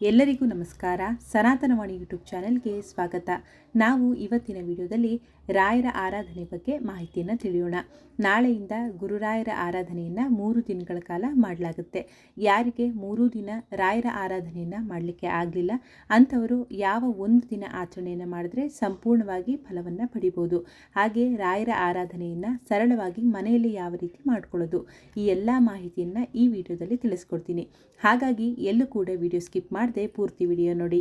ಎಲ್ಲರಿಗೂ ನಮಸ್ಕಾರ. ಸನಾತನವಾಣಿ ಯೂಟ್ಯೂಬ್ ಚಾನೆಲ್ಗೆ ಸ್ವಾಗತ. ನಾವು ಇವತ್ತಿನ ವಿಡಿಯೋದಲ್ಲಿ ರಾಯರ ಆರಾಧನೆ ಬಗ್ಗೆ ಮಾಹಿತಿಯನ್ನು ತಿಳಿಯೋಣ. ನಾಳೆಯಿಂದ ಗುರುರಾಯರ ಆರಾಧನೆಯನ್ನು ಮೂರು ದಿನಗಳ ಕಾಲ ಮಾಡಲಾಗುತ್ತೆ. ಯಾರಿಗೆ ಮೂರು ದಿನ ರಾಯರ ಆರಾಧನೆಯನ್ನು ಮಾಡಲಿಕ್ಕೆ ಆಗಲಿಲ್ಲ, ಅಂಥವರು ಯಾವ ಒಂದು ದಿನ ಆಚರಣೆಯನ್ನು ಮಾಡಿದ್ರೆ ಸಂಪೂರ್ಣವಾಗಿ ಫಲವನ್ನು ಪಡಿಬೋದು. ಹಾಗೆ ರಾಯರ ಆರಾಧನೆಯನ್ನು ಸರಳವಾಗಿ ಮನೆಯಲ್ಲಿ ಯಾವ ರೀತಿ ಮಾಡ್ಕೊಳ್ಳೋದು, ಈ ಎಲ್ಲ ಮಾಹಿತಿಯನ್ನು ಈ ವಿಡಿಯೋದಲ್ಲಿ ತಿಳಿಸ್ಕೊಡ್ತೀನಿ. ಹಾಗಾಗಿ ಎಲ್ಲೂ ಕೂಡ ವಿಡಿಯೋ ಸ್ಕಿಪ್ ಮಾಡದೆ ಪೂರ್ತಿ ವಿಡಿಯೋ ನೋಡಿ.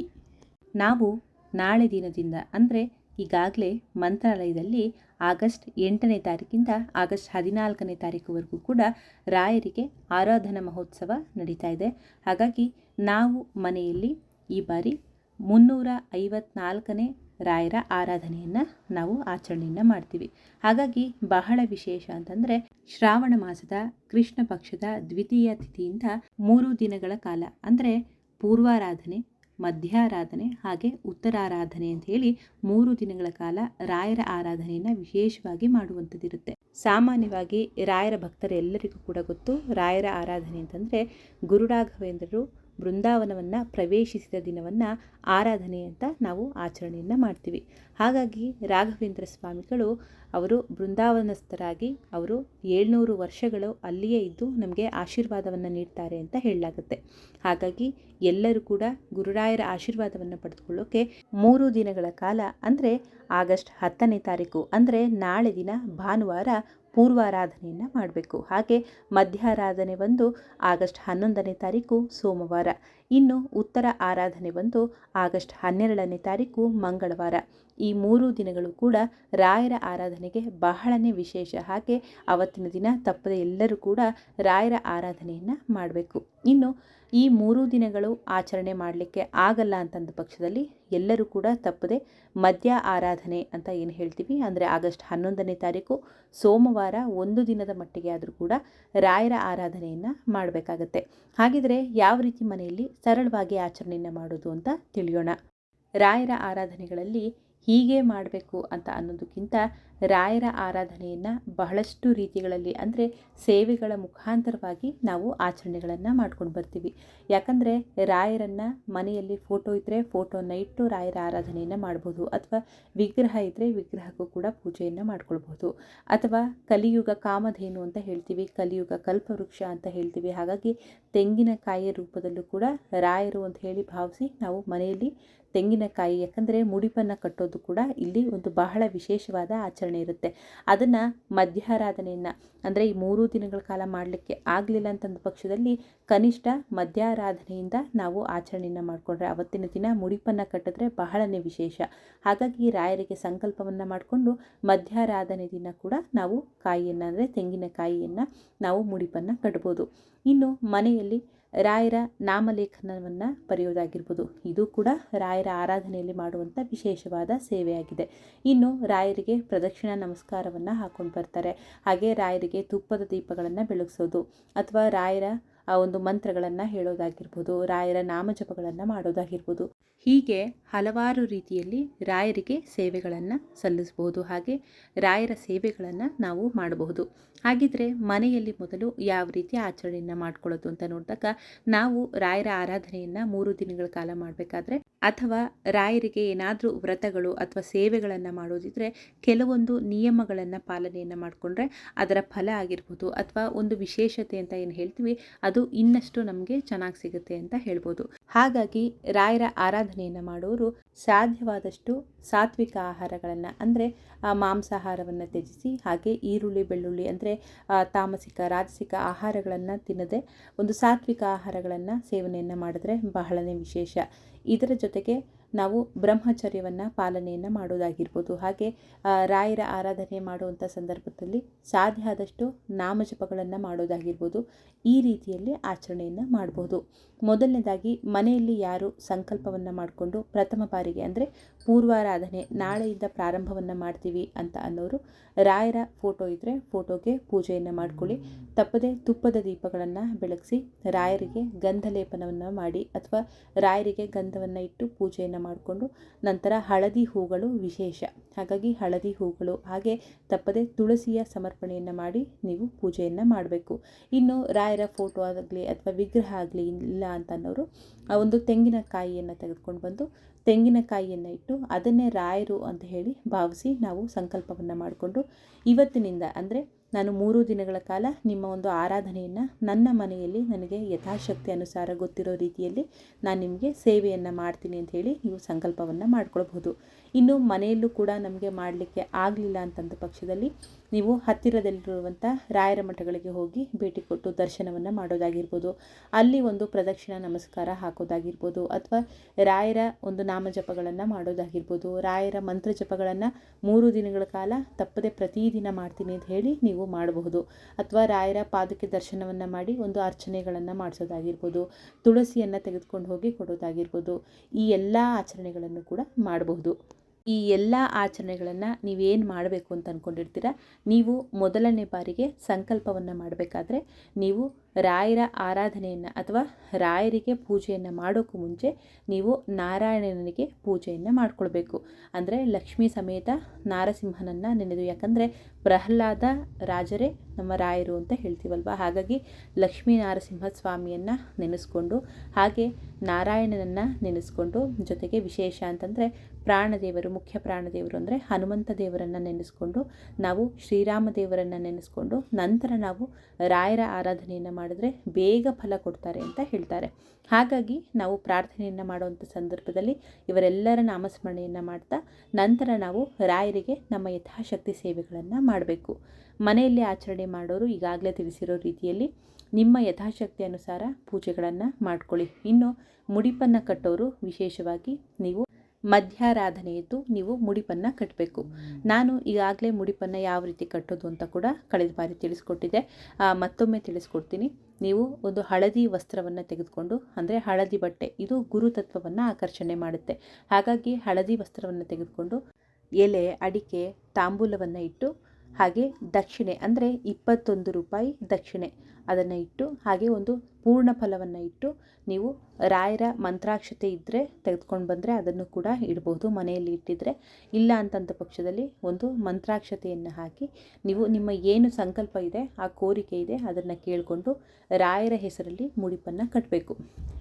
ನಾವು ನಾಳೆ ದಿನದಿಂದ, ಅಂದರೆ ಈಗಾಗಲೇ ಮಂತ್ರಾಲಯದಲ್ಲಿ ಆಗಸ್ಟ್ ಎಂಟನೇ ತಾರೀಕಿಂದ ಆಗಸ್ಟ್ ಹದಿನಾಲ್ಕನೇ ತಾರೀಕುವರೆಗೂ ಕೂಡ ರಾಯರಿಗೆ ಆರಾಧನಾ ಮಹೋತ್ಸವ ನಡೀತಾ ಇದೆ. ಹಾಗಾಗಿ ನಾವು ಮನೆಯಲ್ಲಿ ಈ ಬಾರಿ ಮುನ್ನೂರ ಐವತ್ನಾಲ್ಕನೇ ರಾಯರ ಆರಾಧನೆಯನ್ನು ನಾವು ಆಚರಣೆಯನ್ನು ಮಾಡ್ತೀವಿ. ಹಾಗಾಗಿ ಬಹಳ ವಿಶೇಷ ಅಂತಂದರೆ ಶ್ರಾವಣ ಮಾಸದ ಕೃಷ್ಣ ಪಕ್ಷದ ದ್ವಿತೀಯ ತಿಥಿಯಿಂದ ಮೂರು ದಿನಗಳ ಕಾಲ, ಅಂದರೆ ಪೂರ್ವಾರಾಧನೆ, ಮಧ್ಯಾರಾಧನೆ ಹಾಗೆ ಉತ್ತರಾರಾಧನೆ ಅಂತ ಹೇಳಿ ಮೂರು ದಿನಗಳ ಕಾಲ ರಾಯರ ಆರಾಧನೆಯನ್ನು ವಿಶೇಷವಾಗಿ ಮಾಡುವಂಥದ್ದಿರುತ್ತೆ. ಸಾಮಾನ್ಯವಾಗಿ ರಾಯರ ಭಕ್ತರೆಲ್ಲರಿಗೂ ಕೂಡ ಗೊತ್ತು ರಾಯರ ಆರಾಧನೆ ಅಂತಂದರೆ ಗುರುರಾಘವೇಂದ್ರರು ಬೃಂದಾವನವನ್ನು ಪ್ರವೇಶಿಸಿದ ದಿನವನ್ನು ಆರಾಧನೆ ಅಂತ ನಾವು ಆಚರಣೆಯನ್ನು ಮಾಡ್ತೀವಿ. ಹಾಗಾಗಿ ರಾಘವೇಂದ್ರ ಸ್ವಾಮಿಗಳು ಅವರು ಬೃಂದಾವನಸ್ಥರಾಗಿ ಅವರು ಏಳ್ನೂರು ವರ್ಷಗಳು ಅಲ್ಲಿಯೇ ಇದ್ದು ನಮಗೆ ಆಶೀರ್ವಾದವನ್ನು ನೀಡ್ತಾರೆ ಅಂತ ಹೇಳಲಾಗುತ್ತೆ. ಹಾಗಾಗಿ ಎಲ್ಲರೂ ಕೂಡ ಗುರುರಾಯರ ಆಶೀರ್ವಾದವನ್ನು ಪಡೆದುಕೊಳ್ಳೋಕೆ ಮೂರು ದಿನಗಳ ಕಾಲ ಅಂದರೆ ಆಗಸ್ಟ್ ಹತ್ತನೇ ತಾರೀಕು ಅಂದರೆ ನಾಳೆ ದಿನ ಭಾನುವಾರ ಪೂರ್ವಾರಾಧನೆಯನ್ನು ಮಾಡಬೇಕು. ಹಾಗೆ ಮಧ್ಯಾರಾಧನೆ ಬಂದು ಆಗಸ್ಟ್ ಹನ್ನೊಂದನೇ ತಾರೀಕು ಸೋಮವಾರ. ಇನ್ನು ಉತ್ತರ ಆರಾಧನೆ ಬಂದು ಆಗಸ್ಟ್ ಹನ್ನೆರಡನೇ ತಾರೀಕು ಮಂಗಳವಾರ. ಈ ಮೂರು ದಿನಗಳು ಕೂಡ ರಾಯರ ಆರಾಧನೆಗೆ ಬಹಳನೇ ವಿಶೇಷ. ಹಾಗೆ ಅವತ್ತಿನ ದಿನ ತಪ್ಪದೆ ಎಲ್ಲರೂ ಕೂಡ ರಾಯರ ಆರಾಧನೆಯನ್ನು ಮಾಡಬೇಕು. ಇನ್ನು ಈ ಮೂರು ದಿನಗಳು ಆಚರಣೆ ಮಾಡಲಿಕ್ಕೆ ಆಗಲ್ಲ ಅಂತಂದ ಪಕ್ಷದಲ್ಲಿ ಎಲ್ಲರೂ ಕೂಡ ತಪ್ಪದೆ ಮಧ್ಯ ಆರಾಧನೆ ಅಂತ ಏನು ಹೇಳ್ತೀವಿ? ಅಂದರೆ ಆಗಸ್ಟ್ ಹನ್ನೊಂದನೇ ತಾರೀಕು, ಸೋಮವಾರ ಒಂದು ದಿನದ ಮಟ್ಟಿಗೆ ಆದರೂ ಕೂಡ ರಾಯರ ಆರಾಧನೆಯನ್ನು ಮಾಡಬೇಕಾಗತ್ತೆ. ಹಾಗಿದ್ರೆ ಯಾವ ರೀತಿ ಮನೆಯಲ್ಲಿ ಸರಳವಾಗಿ ಆಚರಣೆಯನ್ನು ಮಾಡೋದು ಅಂತ ತಿಳಿಯೋಣ. ರಾಯರ ಆರಾಧನೆಗಳಲ್ಲಿ ಹೀಗೆ ಮಾಡಬೇಕು ಅಂತ ಅನ್ನೋದಕ್ಕಿಂತ ರಾಯರ ಆರಾಧನೆಯನ್ನು ಬಹಳಷ್ಟು ರೀತಿಗಳಲ್ಲಿ ಅಂದರೆ ಸೇವೆಗಳ ಮುಖಾಂತರವಾಗಿ ನಾವು ಆಚರಣೆಗಳನ್ನು ಮಾಡ್ಕೊಂಡು ಬರ್ತೀವಿ. ಯಾಕಂದರೆ ರಾಯರನ್ನು ಮನೆಯಲ್ಲಿ ಫೋಟೋ ಇದ್ದರೆ ಫೋಟೋನ ಇಟ್ಟು ರಾಯರ ಆರಾಧನೆಯನ್ನು ಮಾಡ್ಬೋದು. ಅಥವಾ ವಿಗ್ರಹ ಇದ್ದರೆ ವಿಗ್ರಹಕ್ಕೂ ಕೂಡ ಪೂಜೆಯನ್ನು ಮಾಡ್ಕೊಳ್ಬೋದು. ಅಥವಾ ಕಲಿಯುಗ ಕಾಮಧೇನು ಅಂತ ಹೇಳ್ತೀವಿ, ಕಲಿಯುಗ ಕಲ್ಪವೃಕ್ಷ ಅಂತ ಹೇಳ್ತೀವಿ. ಹಾಗಾಗಿ ತೆಂಗಿನಕಾಯಿಯ ರೂಪದಲ್ಲೂ ಕೂಡ ರಾಯರು ಅಂತ ಹೇಳಿ ಭಾವಿಸಿ ನಾವು ಮನೆಯಲ್ಲಿ ತೆಂಗಿನಕಾಯಿ, ಯಾಕಂದರೆ ಮುಡಿಪನ್ನು ಕಟ್ಟೋದು ಕೂಡ ಇಲ್ಲಿ ಒಂದು ಬಹಳ ವಿಶೇಷವಾದ ಆಚರಣೆ ಇರುತ್ತೆ. ಅದನ್ನು ಮಧ್ಯಾರಾಧನೆಯನ್ನು, ಅಂದರೆ ಈ ಮೂರು ದಿನಗಳ ಕಾಲ ಮಾಡಲಿಕ್ಕೆ ಆಗಲಿಲ್ಲ ಅಂತಂದ ಪಕ್ಷದಲ್ಲಿ ಕನಿಷ್ಠ ಮಧ್ಯಾರಾಧನೆಯಿಂದ ನಾವು ಆಚರಣೆಯನ್ನು ಮಾಡಿಕೊಂಡ್ರೆ ಅವತ್ತಿನ ದಿನ ಮುಡಿಪನ್ನು ಕಟ್ಟಿದ್ರೆ ಬಹಳನೇ ವಿಶೇಷ. ಹಾಗಾಗಿ ರಾಯರಿಗೆ ಸಂಕಲ್ಪವನ್ನು ಮಾಡಿಕೊಂಡು ಮಧ್ಯಾರಾಧನೆ ದಿನ ಕೂಡ ನಾವು ಕಾಯಿಯನ್ನು, ಅಂದರೆ ತೆಂಗಿನಕಾಯಿಯನ್ನು ನಾವು ಮುಡಿಪನ್ನು ಕಟ್ಬೋದು. ಇನ್ನು ಮನೆಯಲ್ಲಿ ರಾಯರ ನಾಮಲೇಖನವನ್ನು ಬರೆಯೋದಾಗಿರ್ಬೋದು ಇದು ಕೂಡ ರಾಯರ ಆರಾಧನೆಯಲ್ಲಿ ಮಾಡುವಂಥ ವಿಶೇಷವಾದ ಸೇವೆಯಾಗಿದೆ. ಇನ್ನು ರಾಯರಿಗೆ ಪ್ರದಕ್ಷಿಣ ನಮಸ್ಕಾರವನ್ನು ಹಾಕೊಂಡು ಬರ್ತಾರೆ. ಹಾಗೆ ರಾಯರಿಗೆ ತುಪ್ಪದ ದೀಪಗಳನ್ನು ಬೆಳಗಿಸೋದು ಅಥವಾ ರಾಯರ, ಆ, ಒಂದು ಮಂತ್ರಗಳನ್ನು ಹೇಳೋದಾಗಿರ್ಬೋದು, ರಾಯರ ನಾಮಜಪಗಳನ್ನು ಮಾಡೋದಾಗಿರ್ಬೋದು. ಹೀಗೆ ಹಲವಾರು ರೀತಿಯಲ್ಲಿ ರಾಯರಿಗೆ ಸೇವೆಗಳನ್ನು ಸಲ್ಲಿಸಬಹುದು ಹಾಗೆ ರಾಯರ ಸೇವೆಗಳನ್ನು ನಾವು ಮಾಡಬಹುದು. ಹಾಗಿದ್ರೆ ಮನೆಯಲ್ಲಿ ಮೊದಲು ಯಾವ ರೀತಿ ಆಚರಣೆಯನ್ನು ಮಾಡ್ಕೊಳ್ಳೋದು ಅಂತ ನೋಡಿದಾಗ ನಾವು ರಾಯರ ಆರಾಧನೆಯನ್ನು ಮೂರು ದಿನಗಳ ಕಾಲ ಮಾಡಬೇಕಾದ್ರೆ ಅಥವಾ ರಾಯರಿಗೆ ಏನಾದರೂ ವ್ರತಗಳು ಅಥವಾ ಸೇವೆಗಳನ್ನು ಮಾಡೋದಿದ್ರೆ ಕೆಲವೊಂದು ನಿಯಮಗಳನ್ನು ಪಾಲನೆಯನ್ನು ಮಾಡಿಕೊಂಡ್ರೆ ಅದರ ಫಲ ಆಗಿರ್ಬೋದು ಅಥವಾ ಒಂದು ವಿಶೇಷತೆ ಅಂತ ಏನು ಹೇಳ್ತೀವಿ, ಅದು ಇನ್ನಷ್ಟು ನಮಗೆ ಚೆನ್ನಾಗಿ ಸಿಗುತ್ತೆ ಅಂತ ಹೇಳ್ಬೋದು. ಹಾಗಾಗಿ ರಾಯರ ಆರಾಧನೆಯನ್ನು ಮಾಡೋರು ಸಾಧ್ಯವಾದಷ್ಟು ಸಾತ್ವಿಕ ಆಹಾರಗಳನ್ನು, ಅಂದರೆ ಮಾಂಸಾಹಾರವನ್ನು ತ್ಯಜಿಸಿ, ಹಾಗೆ ಈರುಳ್ಳಿ, ಬೆಳ್ಳುಳ್ಳಿ ಅಂದರೆ ತಾಮಸಿಕ, ರಾಜಸಿಕ ಆಹಾರಗಳನ್ನು ತಿನ್ನದೆ, ಒಂದು ಸಾತ್ವಿಕ ಆಹಾರಗಳನ್ನು ಸೇವನೆಯನ್ನು ಮಾಡಿದ್ರೆ ಬಹಳನೇ ವಿಶೇಷ. ಇದರ ಜೊತೆಗೆ ನಾವು ಬ್ರಹ್ಮಚರ್ಯವನ್ನು ಪಾಲನೆಯನ್ನು ಮಾಡೋದಾಗಿರ್ಬೋದು. ಹಾಗೆ ರಾಯರ ಆರಾಧನೆ ಮಾಡುವಂಥ ಸಂದರ್ಭದಲ್ಲಿ ಸಾಧ್ಯ ಆದಷ್ಟು ನಾಮಜಪಗಳನ್ನು ಮಾಡೋದಾಗಿರ್ಬೋದು. ಈ ರೀತಿಯಲ್ಲಿ ಆಚರಣೆಯನ್ನು ಮಾಡ್ಬೋದು. ಮೊದಲನೇದಾಗಿ, ಮನೆಯಲ್ಲಿ ಯಾರು ಸಂಕಲ್ಪವನ್ನು ಮಾಡಿಕೊಂಡು ಪ್ರಥಮ ಬಾರಿಗೆ ಅಂದರೆ ಪೂರ್ವಾರಾಧನೆ, ನಾಳೆಯಿಂದ ಪ್ರಾರಂಭವನ್ನು ಮಾಡ್ತೀವಿ ಅಂತ ಅನ್ನೋರು, ರಾಯರ ಫೋಟೋ ಇದ್ದರೆ ಫೋಟೋಗೆ ಪೂಜೆಯನ್ನು ಮಾಡ್ಕೊಳ್ಳಿ. ತಪ್ಪದೆ ತುಪ್ಪದ ದೀಪಗಳನ್ನು ಬೆಳಗಿಸಿ ರಾಯರಿಗೆ ಗಂಧಲೇಪನವನ್ನು ಮಾಡಿ ಅಥವಾ ರಾಯರಿಗೆ ಗಂಧವನ್ನು ಇಟ್ಟು ಪೂಜೆಯನ್ನು ಪೂಜೆಯನ್ನು ಮಾಡಿಕೊಂಡು ನಂತರ ಹಳದಿ ಹೂಗಳು ವಿಶೇಷ. ಹಾಗಾಗಿ ಹಳದಿ ಹೂಗಳು, ಹಾಗೆ ತಪ್ಪದೆ ತುಳಸಿಯ ಸಮರ್ಪಣೆಯನ್ನು ಮಾಡಿ ನೀವು ಪೂಜೆಯನ್ನು ಮಾಡಬೇಕು. ಇನ್ನು ರಾಯರ ಫೋಟೋ ಆಗಲಿ ಅಥವಾ ವಿಗ್ರಹ ಆಗಲಿ ಇಲ್ಲ ಅಂತ ಅನ್ನೋರು ಆ ಒಂದು ತೆಂಗಿನಕಾಯಿಯನ್ನು ತೆಗೆದುಕೊಂಡು ಬಂದು ತೆಂಗಿನಕಾಯಿಯನ್ನು ಇಟ್ಟು ಅದನ್ನೇ ರಾಯರು ಅಂತ ಹೇಳಿ ಭಾವಿಸಿ ನಾವು ಸಂಕಲ್ಪವನ್ನು ಮಾಡಿಕೊಂಡು ಇವತ್ತಿನಿಂದ ಅಂದರೆ ನಾನು ಮೂರು ದಿನಗಳ ಕಾಲ ನಿಮ್ಮ ಒಂದು ಆರಾಧನೆಯನ್ನು ನನ್ನ ಮನೆಯಲ್ಲಿ ನನಗೆ ಯಥಾಶಕ್ತಿ ಅನುಸಾರ ಗೊತ್ತಿರೋ ರೀತಿಯಲ್ಲಿ ನಾನು ನಿಮಗೆ ಸೇವೆಯನ್ನು ಮಾಡ್ತೀನಿ ಅಂತ ಹೇಳಿ ನೀವು ಸಂಕಲ್ಪವನ್ನು ಮಾಡ್ಕೊಳ್ಬಹುದು. ಇನ್ನು ಮನೆಯಲ್ಲೂ ಕೂಡ ನಮಗೆ ಮಾಡಲಿಕ್ಕೆ ಆಗಲಿಲ್ಲ ಅಂತಂದ ಪಕ್ಷದಲ್ಲಿ ನೀವು ಹತ್ತಿರದಲ್ಲಿರುವಂಥ ರಾಯರ ಮಠಗಳಿಗೆ ಹೋಗಿ ಭೇಟಿ ಕೊಟ್ಟು ದರ್ಶನವನ್ನು ಮಾಡೋದಾಗಿರ್ಬೋದು. ಅಲ್ಲಿ ಒಂದು ಪ್ರದಕ್ಷಿಣ ನಮಸ್ಕಾರ ಹಾಕೋದಾಗಿರ್ಬೋದು ಅಥವಾ ರಾಯರ ಒಂದು ನಾಮಜಪಗಳನ್ನು ಮಾಡೋದಾಗಿರ್ಬೋದು. ರಾಯರ ಮಂತ್ರ ಜಪಗಳನ್ನು ಮೂರು ದಿನಗಳ ಕಾಲ ತಪ್ಪದೆ ಪ್ರತಿದಿನ ಮಾಡ್ತೀನಿ ಅಂತ ಹೇಳಿ ನೀವು ಮಾಡಬಹುದು. ಅಥವಾ ರಾಯರ ಪಾದಕ್ಕೆ ದರ್ಶನವನ್ನು ಮಾಡಿ ಒಂದು ಅರ್ಚನೆಗಳನ್ನು ಮಾಡಿಸೋದಾಗಿರ್ಬೋದು. ತುಳಸಿಯನ್ನು ತೆಗೆದುಕೊಂಡು ಹೋಗಿ ಕೊಡೋದಾಗಿರ್ಬೋದು. ಈ ಎಲ್ಲ ಆಚರಣೆಗಳನ್ನು ಕೂಡ ಮಾಡಬಹುದು. ಈ ಎಲ್ಲ ಆಚರಣೆಗಳನ್ನು ನೀವೇನು ಮಾಡಬೇಕು ಅಂತ ಅಂದ್ಕೊಂಡಿರ್ತೀರ ನೀವು ಮೊದಲನೇ ಬಾರಿಗೆ ಸಂಕಲ್ಪವನ್ನು ಮಾಡಬೇಕಾದ್ರೆ ನೀವು ರಾಯರ ಆರಾಧನೆಯನ್ನು ಅಥವಾ ರಾಯರಿಗೆ ಪೂಜೆಯನ್ನು ಮಾಡೋಕ್ಕೂ ಮುಂಚೆ ನೀವು ನಾರಾಯಣನಿಗೆ ಪೂಜೆಯನ್ನು ಮಾಡಿಕೊಳ್ಬೇಕು. ಅಂದರೆ ಲಕ್ಷ್ಮೀ ಸಮೇತ ನಾರಸಿಂಹನನ್ನು ನೆನೆದು, ಯಾಕಂದರೆ ಪ್ರಹ್ಲಾದ ರಾಜರೇ ನಮ್ಮ ರಾಯರು ಅಂತ ಹೇಳ್ತೀವಲ್ವ? ಹಾಗಾಗಿ ಲಕ್ಷ್ಮೀ ನಾರಸಿಂಹ ಸ್ವಾಮಿಯನ್ನು ನೆನೆಸ್ಕೊಂಡು, ಹಾಗೆ ನಾರಾಯಣನನ್ನು ನೆನೆಸ್ಕೊಂಡು, ಜೊತೆಗೆ ವಿಶೇಷ ಅಂತಂದರೆ ಪ್ರಾಣದೇವರು, ಮುಖ್ಯ ಪ್ರಾಣದೇವರು ಅಂದರೆ ಹನುಮಂತ ದೇವರನ್ನು ನೆನೆಸ್ಕೊಂಡು, ನಾವು ಶ್ರೀರಾಮ ದೇವರನ್ನು ನೆನೆಸ್ಕೊಂಡು, ನಂತರ ನಾವು ರಾಯರ ಆರಾಧನೆಯನ್ನು ಮಾಡಿದ್ರೆ ಬೇಗ ಫಲ ಕೊಡ್ತಾರೆ ಅಂತ ಹೇಳ್ತಾರೆ. ಹಾಗಾಗಿ ನಾವು ಪ್ರಾರ್ಥನೆಯನ್ನು ಮಾಡುವಂಥ ಸಂದರ್ಭದಲ್ಲಿ ಇವರೆಲ್ಲರ ನಾಮಸ್ಮರಣೆಯನ್ನು ಮಾಡ್ತಾ ನಂತರ ನಾವು ರಾಯರಿಗೆ ನಮ್ಮ ಯಥಾಶಕ್ತಿ ಸೇವೆಗಳನ್ನು ಮಾಡಬೇಕು. ಮನೆಯಲ್ಲಿ ಆಚರಣೆ ಮಾಡೋರು ಈಗಾಗಲೇ ತಿಳಿಸಿರೋ ರೀತಿಯಲ್ಲಿ ನಿಮ್ಮ ಯಥಾಶಕ್ತಿ ಅನುಸಾರ ಪೂಜೆಗಳನ್ನು ಮಾಡ್ಕೊಳ್ಳಿ. ಇನ್ನು ಮುಡಿಪನ್ನು ಕಟ್ಟೋರು ವಿಶೇಷವಾಗಿ ನೀವು ಮಧ್ಯಾರಾಧನೆಯದ್ದು ನೀವು ಮುಡಿಪನ್ನು ಕಟ್ಟಬೇಕು ನಾನು ಈಗಾಗಲೇ ಮುಡಿಪನ್ನು ಯಾವ ರೀತಿ ಕಟ್ಟೋದು ಅಂತ ಕೂಡ ಕಳೆದ ಬಾರಿ ತಿಳಿಸ್ಕೊಟ್ಟಿದ್ದೆ. ಮತ್ತೊಮ್ಮೆ ತಿಳಿಸ್ಕೊಡ್ತೀನಿ. ನೀವು ಒಂದು ಹಳದಿ ವಸ್ತ್ರವನ್ನು ತೆಗೆದುಕೊಂಡು, ಅಂದರೆ ಹಳದಿ ಬಟ್ಟೆ, ಇದು ಗುರುತತ್ವವನ್ನು ಆಕರ್ಷಣೆ ಮಾಡುತ್ತೆ. ಹಾಗಾಗಿ ಹಳದಿ ವಸ್ತ್ರವನ್ನು ತೆಗೆದುಕೊಂಡು ಎಲೆ, ಅಡಿಕೆ, ತಾಂಬೂಲವನ್ನು ಇಟ್ಟು, ಹಾಗೆ ದಕ್ಷಿಣೆ, ಅಂದರೆ ಇಪ್ಪತ್ತೊಂದು ರೂಪಾಯಿ ದಕ್ಷಿಣೆ. ಅದನ್ನು ಇಟ್ಟು ಹಾಗೆ ಒಂದು ಪೂರ್ಣ ಫಲವನ್ನು ಇಟ್ಟು ನೀವು ರಾಯರ ಮಂತ್ರಾಕ್ಷತೆ ಇದ್ದರೆ ತೆಗೆದುಕೊಂಡು ಬಂದರೆ ಅದನ್ನು ಕೂಡ ಇಡಬಹುದು ಮನೆಯಲ್ಲಿ ಇಟ್ಟಿದ್ರೆ ಇಲ್ಲ ಅಂತಂದ ಪಕ್ಷದಲ್ಲಿ ಒಂದು ಮಂತ್ರಾಕ್ಷತೆಯನ್ನು ಹಾಕಿ ನೀವು ನಿಮ್ಮ ಏನು ಸಂಕಲ್ಪ ಇದೆ, ಆ ಕೋರಿಕೆ ಇದೆ, ಅದನ್ನು ಕೇಳಿಕೊಂಡು ರಾಯರ ಹೆಸರಲ್ಲಿ ಮುಡಿಪನ್ನು ಕಟ್ಟಬೇಕು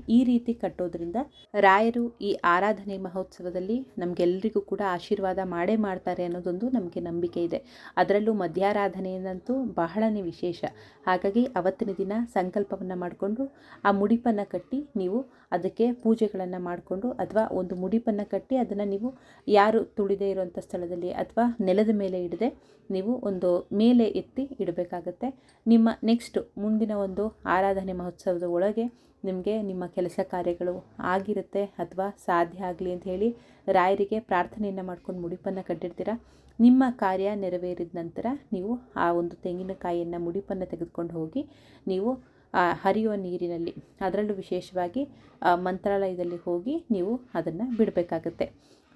ಈ ರೀತಿ ಕಟ್ಟೋದ್ರಿಂದ ರಾಯರು ಈ ಆರಾಧನೆ ಮಹೋತ್ಸವದಲ್ಲಿ ನಮಗೆಲ್ಲರಿಗೂ ಕೂಡ ಆಶೀರ್ವಾದ ಮಾಡೇ ಮಾಡ್ತಾರೆ ಅನ್ನೋದೊಂದು ನಮಗೆ ನಂಬಿಕೆ ಇದೆ. ಅದರಲ್ಲೂ ಮಧ್ಯಾರಾಧನೆಯಂತೂ ಬಹಳನೇ ವಿಶೇಷ. ಹಾಗಾಗಿ ಅವತ್ತಿನ ದಿನ ಸಂಕಲ್ಪವನ್ನು ಮಾಡಿಕೊಂಡು ಆ ಮುಡಿಪನ್ನು ಕಟ್ಟಿ ನೀವು ಅದಕ್ಕೆ ಪೂಜೆಗಳನ್ನು ಮಾಡಿಕೊಂಡು ಅಥವಾ ಒಂದು ಮುಡಿಪನ್ನು ಕಟ್ಟಿ ಅದನ್ನು ನೀವು ಯಾರು ತುಳಿದೇ ಇರುವಂಥ ಸ್ಥಳದಲ್ಲಿ ಅಥವಾ ನೆಲದ ಮೇಲೆ ಇಡದೆ ನೀವು ಒಂದು ಮೇಲೆ ಎತ್ತಿ ಇಡಬೇಕಾಗತ್ತೆ. ನಿಮ್ಮ ನೆಕ್ಸ್ಟ್ ಮುಂದಿನ ಒಂದು ಆರಾಧನೆ ಮಹೋತ್ಸವದ ಒಳಗೆ ನಿಮಗೆ ನಿಮ್ಮ ಕೆಲಸ ಕಾರ್ಯಗಳು ಆಗಿರುತ್ತೆ ಅಥವಾ ಸಾಧ್ಯ ಆಗಲಿ ಅಂತ ಹೇಳಿ ರಾಯರಿಗೆ ಪ್ರಾರ್ಥನೆಯನ್ನು ಮಾಡ್ಕೊಂಡು ಮುಡಿಪನ್ನು ಕಟ್ಟಿರ್ತೀರ? ನಿಮ್ಮ ಕಾರ್ಯ ನೆರವೇರಿದ ನಂತರ ನೀವು ಆ ಒಂದು ತೆಂಗಿನಕಾಯಿಯನ್ನು ಮುಡಿಪನ್ನು ತೆಗೆದುಕೊಂಡು ಹೋಗಿ ನೀವು ಹರಿಯುವ ನೀರಿನಲ್ಲಿ, ಅದರಲ್ಲೂ ವಿಶೇಷವಾಗಿ ಮಂತ್ರಾಲಯದಲ್ಲಿ ಹೋಗಿ ನೀವು ಅದನ್ನು ಬಿಡಬೇಕಾಗತ್ತೆ.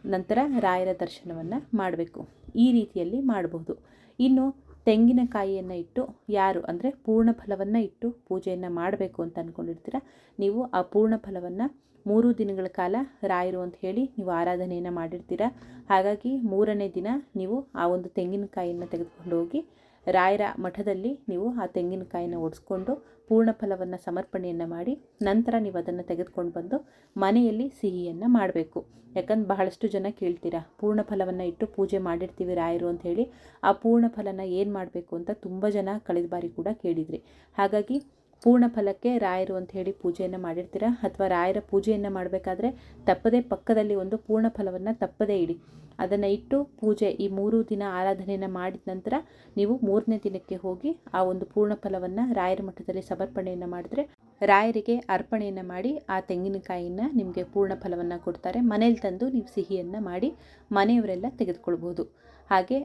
ನಂತರ ರಾಯರ ದರ್ಶನವನ್ನು ಮಾಡಬೇಕು. ಈ ರೀತಿಯಲ್ಲಿ ಮಾಡಬಹುದು ಇನ್ನು ತೆಂಗಿನಕಾಯಿಯನ್ನು ಇಟ್ಟು ಯಾರು ಅಂದರೆ ಪೂರ್ಣ ಫಲವನ್ನು ಇಟ್ಟು ಪೂಜೆಯನ್ನು ಮಾಡಬೇಕು ಅಂತ ಅಂದ್ಕೊಂಡಿರ್ತೀರ ನೀವು ಆ ಪೂರ್ಣ ಫಲವನ್ನು ಮೂರು ದಿನಗಳ ಕಾಲ ರಾಯರು ಅಂತ ಹೇಳಿ ನೀವು ಆರಾಧನೆಯನ್ನು ಮಾಡಿರ್ತೀರ. ಹಾಗಾಗಿ ಮೂರನೇ ದಿನ ನೀವು ಆ ಒಂದು ತೆಂಗಿನಕಾಯಿಯನ್ನು ತೆಗೆದುಕೊಂಡು ಹೋಗಿ ರಾಯರ ಮಠದಲ್ಲಿ ನೀವು ಆ ತೆಂಗಿನಕಾಯಿನ ಒಡಿಸ್ಕೊಂಡು ಪೂರ್ಣ ಫಲವನ್ನು ಸಮರ್ಪಣೆಯನ್ನು ಮಾಡಿ ನಂತರ ನೀವು ಅದನ್ನು ತೆಗೆದುಕೊಂಡು ಬಂದು ಮನೆಯಲ್ಲಿ ಸಿಹಿಯನ್ನು ಮಾಡಬೇಕು. ಯಾಕಂದ್ರೆ ಬಹಳಷ್ಟು ಜನ ಕೇಳ್ತೀರಾ, ಪೂರ್ಣ ಫಲವನ್ನು ಇಟ್ಟು ಪೂಜೆ ಮಾಡಿರ್ತೀವಿ ರಾಯರು ಅಂತ ಹೇಳಿ. ಆ ಪೂರ್ಣ ಫಲನ ಏನು ಮಾಡಬೇಕು ಅಂತ ತುಂಬ ಜನ ಕಳೆದ ಬಾರಿ ಕೂಡ ಕೇಳಿದ್ರಿ. ಹಾಗಾಗಿ ಪೂರ್ಣ ಫಲಕ್ಕೆ ರಾಯರು ಅಂತ ಹೇಳಿ ಪೂಜೆಯನ್ನು ಮಾಡಿರ್ತೀರ? ಅಥವಾ ರಾಯರ ಪೂಜೆಯನ್ನು ಮಾಡಬೇಕಾದ್ರೆ ತಪ್ಪದೇ ಪಕ್ಕದಲ್ಲಿ ಒಂದು ಪೂರ್ಣ ಫಲವನ್ನು ತಪ್ಪದೇ ಇಡಿ. ಅದನ್ನು ಇಟ್ಟು ಪೂಜೆ ಈ ಮೂರು ದಿನ ಆರಾಧನೆಯನ್ನು ಮಾಡಿದ ನಂತರ ನೀವು ಮೂರನೇ ದಿನಕ್ಕೆ ಹೋಗಿ ಆ ಒಂದು ಪೂರ್ಣ ಫಲವನ್ನು ರಾಯರ ಮಠದಲ್ಲಿ ಸಮರ್ಪಣೆಯನ್ನು ಮಾಡಿದ್ರೆ ರಾಯರಿಗೆ ಅರ್ಪಣೆಯನ್ನು ಮಾಡಿ ಆ ತೆಂಗಿನಕಾಯಿನ ನಿಮಗೆ ಪೂರ್ಣ ಫಲವನ್ನು ಕೊಡ್ತಾರೆ. ಮನೇಲಿ ತಂದು ನೀವು ಸಿಹಿಯನ್ನು ಮಾಡಿ ಮನೆಯವರೆಲ್ಲ ತೆಗೆದುಕೊಳ್ಬೋದು. ಹಾಗೆ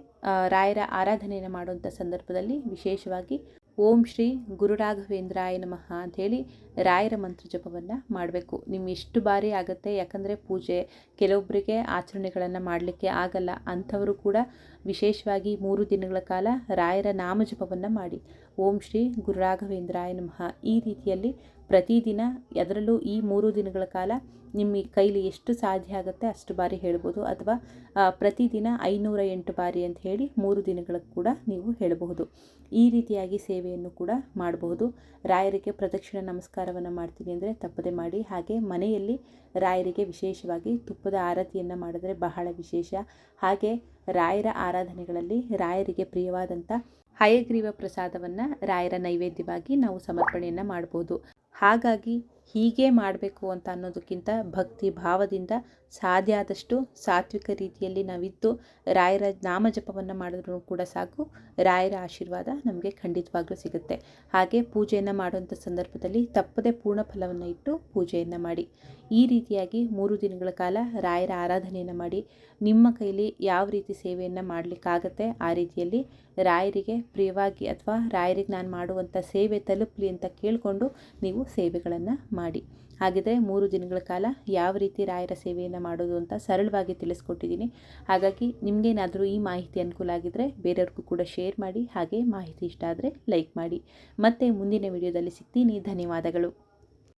ರಾಯರ ಆರಾಧನೆಯನ್ನು ಮಾಡುವಂಥ ಸಂದರ್ಭದಲ್ಲಿ ವಿಶೇಷವಾಗಿ ಓಂ ಶ್ರೀ ಗುರುರಾಘವೇಂದ್ರಾಯ ನಮಃ ಅಂಥೇಳಿ ರಾಯರ ಮಂತ್ರ ಜಪವನ್ನು ಮಾಡಬೇಕು. ನಿಮ್ಮ ಎಷ್ಟು ಬಾರಿ ಆಗುತ್ತೆ, ಯಾಕಂದರೆ ಪೂಜೆ ಕೆಲವೊಬ್ಬರಿಗೆ ಆಚರಣೆಗಳನ್ನು ಮಾಡಲಿಕ್ಕೆ ಆಗಲ್ಲ. ಅಂಥವರು ಕೂಡ ವಿಶೇಷವಾಗಿ ಮೂರು ದಿನಗಳ ಕಾಲ ರಾಯರ ನಾಮ ಜಪವನ್ನು ಮಾಡಿ. ಓಂ ಶ್ರೀ ಗುರುರಾಘವೇಂದ್ರಾಯ ನಮಃ. ಈ ರೀತಿಯಲ್ಲಿ ಪ್ರತಿದಿನ ಅದರಲ್ಲೂ ಈ ಮೂರು ದಿನಗಳ ಕಾಲ ನಿಮ್ಮ ಕೈಲಿ ಎಷ್ಟು ಸಾಧ್ಯ ಆಗುತ್ತೆ ಅಷ್ಟು ಬಾರಿ ಹೇಳ್ಬೋದು ಅಥವಾ ಪ್ರತಿದಿನ ಐನೂರ ಎಂಟು ಬಾರಿ ಅಂತ ಹೇಳಿ ಮೂರು ದಿನಗಳ ಕೂಡ ನೀವು ಹೇಳಬಹುದು. ಈ ರೀತಿಯಾಗಿ ಸೇವೆಯನ್ನು ಕೂಡ ಮಾಡಬಹುದು. ರಾಯರಿಗೆ ಪ್ರದಕ್ಷಿಣ ನಮಸ್ಕಾರವನ್ನು ಮಾಡ್ತೀನಿ ಅಂದರೆ ತಪ್ಪದೆ ಮಾಡಿ. ಹಾಗೆ ಮನೆಯಲ್ಲಿ ರಾಯರಿಗೆ ವಿಶೇಷವಾಗಿ ತುಪ್ಪದ ಆರತಿಯನ್ನು ಮಾಡಿದ್ರೆ ಬಹಳ ವಿಶೇಷ. ಹಾಗೆ ರಾಯರ ಆರಾಧನೆಗಳಲ್ಲಿ ರಾಯರಿಗೆ ಪ್ರಿಯವಾದಂಥ ಹಯಗ್ರೀವ ಪ್ರಸಾದವನ್ನು ರಾಯರ ನೈವೇದ್ಯವಾಗಿ ನಾವು ಸಮರ್ಪಣೆಯನ್ನು ಮಾಡ್ಬೋದು. ಹಾಗಾಗಿ ಹೀಗೆ ಮಾಡಬೇಕು ಅಂತ ಅನ್ನೋದಕ್ಕಿಂತ ಭಕ್ತಿ ಭಾವದಿಂದ ಸಾಧ್ಯ ಆದಷ್ಟು ಸಾತ್ವಿಕ ರೀತಿಯಲ್ಲಿ ನಾವಿದ್ದು ರಾಯರ ನಾಮಜಪವನ್ನು ಮಾಡಿದ್ರೂ ಕೂಡ ಸಾಕು. ರಾಯರ ಆಶೀರ್ವಾದ ನಮಗೆ ಖಂಡಿತವಾಗ್ಲೂ ಸಿಗುತ್ತೆ. ಹಾಗೆ ಪೂಜೆಯನ್ನು ಮಾಡುವಂಥ ಸಂದರ್ಭದಲ್ಲಿ ತಪ್ಪದೇ ಪೂರ್ಣ ಫಲವನ್ನು ಇಟ್ಟು ಪೂಜೆಯನ್ನು ಮಾಡಿ. ಈ ರೀತಿಯಾಗಿ ಮೂರು ದಿನಗಳ ಕಾಲ ರಾಯರ ಆರಾಧನೆಯನ್ನು ಮಾಡಿ. ನಿಮ್ಮ ಕೈಲಿ ಯಾವ ರೀತಿ ಸೇವೆಯನ್ನು ಮಾಡಲಿಕ್ಕಾಗತ್ತೆ ಆ ರೀತಿಯಲ್ಲಿ ರಾಯರಿಗೆ ಪ್ರಿಯವಾಗಿ ಅಥವಾ ರಾಯರಿಗೆ ನಾನು ಮಾಡುವಂಥ ಸೇವೆ ತಲುಪಲಿ ಅಂತ ಕೇಳಿಕೊಂಡು ನೀವು ಸೇವೆಗಳನ್ನು ಮಾಡಿ. ಹಾಗಿದ್ರೆ ಮೂರು ದಿನಗಳ ಕಾಲ ಯಾವ ರೀತಿ ರಾಯರ ಸೇವೆಯನ್ನು ಮಾಡೋದು ಅಂತ ಸರಳವಾಗಿ ತಿಳಿಸ್ಕೊಟ್ಟಿದ್ದೀನಿ. ಹಾಗಾಗಿ ನಿಮಗೇನಾದರೂ ಈ ಮಾಹಿತಿ ಅನುಕೂಲ ಆಗಿದ್ದರೆ ಬೇರೆಯವ್ರಿಗೂ ಕೂಡ ಶೇರ್ ಮಾಡಿ, ಹಾಗೆ ಮಾಹಿತಿ ಇಷ್ಟ ಆದರೆ ಲೈಕ್ ಮಾಡಿ. ಮತ್ತೆ ಮುಂದಿನ ವಿಡಿಯೋದಲ್ಲಿ ಸಿಗ್ತೀನಿ. ಧನ್ಯವಾದಗಳು.